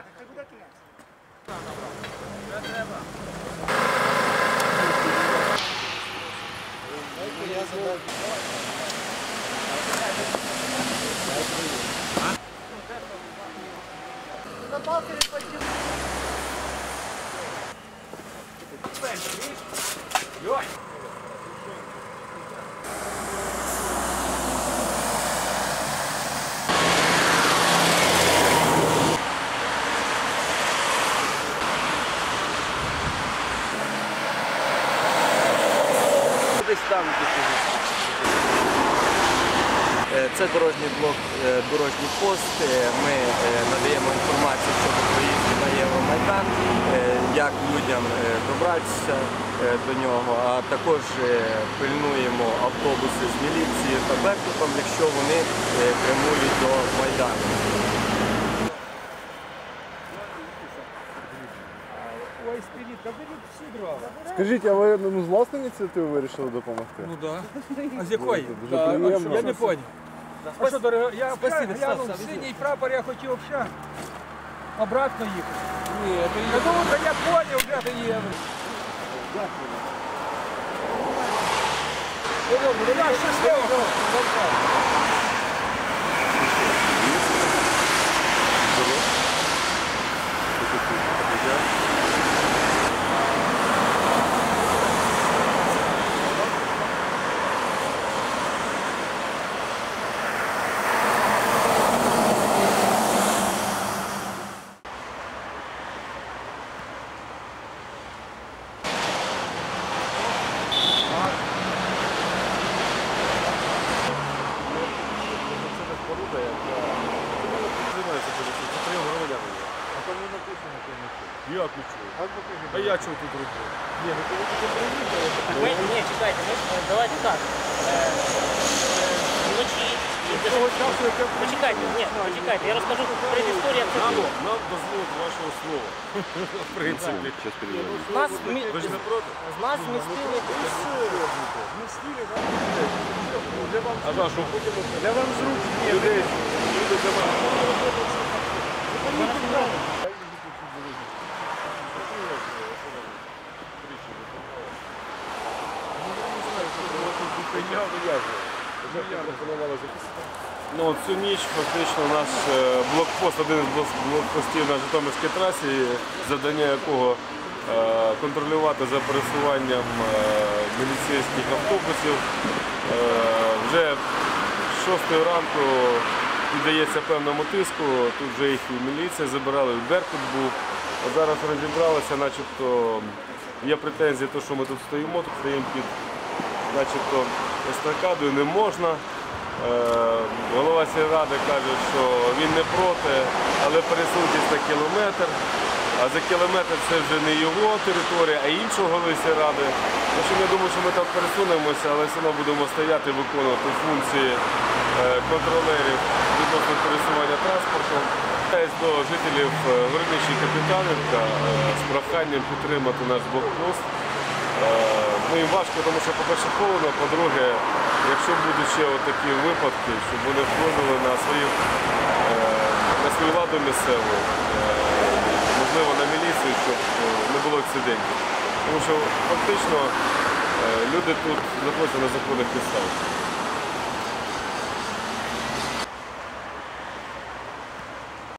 Десь там Е, Це дорожній блок, е, дорожній пост. Е, Ми надаємо інформацію щодо проїзду на Євромайдан, як людям добратися до нього, а також пильнуємо автобуси з міліцією та Беркутом, якщо вони прямують до Майдану. Ой, спіріт, та беріть всі дрова. Скажіть, а ви ну, з власної ініціативи вирішили допомогти? Ну да. А з якої? Дуже Так, приємно. Я не понял. А що, дорого, я Спасибо, глянув, Стас, синій прапор я хотів взагалі обратно їхати. Ні, я думав, що я поняв, де ти є. Дякую. Я щасливо. Як нічого? А я чого тут роблю? Ми, ні, чекайте, ми, е, давайте так. Е, е, Вночі їздили. Почекайте, ні, почекайте, я розкажу предісторію, як це Нам, було. нам дозволить вашого слова. В принципі. З нас, мі- Ви ж не проти? з нас змістили А за що? Для вам зручні людей. Люди для вас. Ну, цю ніч фактично наш е, блокпост, один з блокпостів на Житомирській трасі, завдання якого е, контролювати за пересуванням е, міліцейських автобусів. Вже з 6 ранку піддається певному тиску, тут вже їх і міліція забирали, і Беркут був. Зараз розібралися, начебто є претензії, що ми тут стоїмо, тут стоїмо під начебто естакадою не можна. Е, Голова сільради каже, що він не проти, але пересунутись на кілометр. А за кілометр це вже не його територія, а іншого голови сільради. Я думаю, що ми так пересунемося, але все одно будемо стояти, виконувати функції е, контролерів відносно пересування транспортом. До жителів Горничі Капітанівка е, з проханням підтримати наш блокпост. Ну і важко, тому що, по-перше, холодно, по-друге, якщо будуть ще такі випадки, щоб вони вплинули на свою, е, на свою владу місцеву, е, можливо, на міліцію, щоб е, не було акцидентів. Тому що фактично люди тут знаходяться на законних підставах.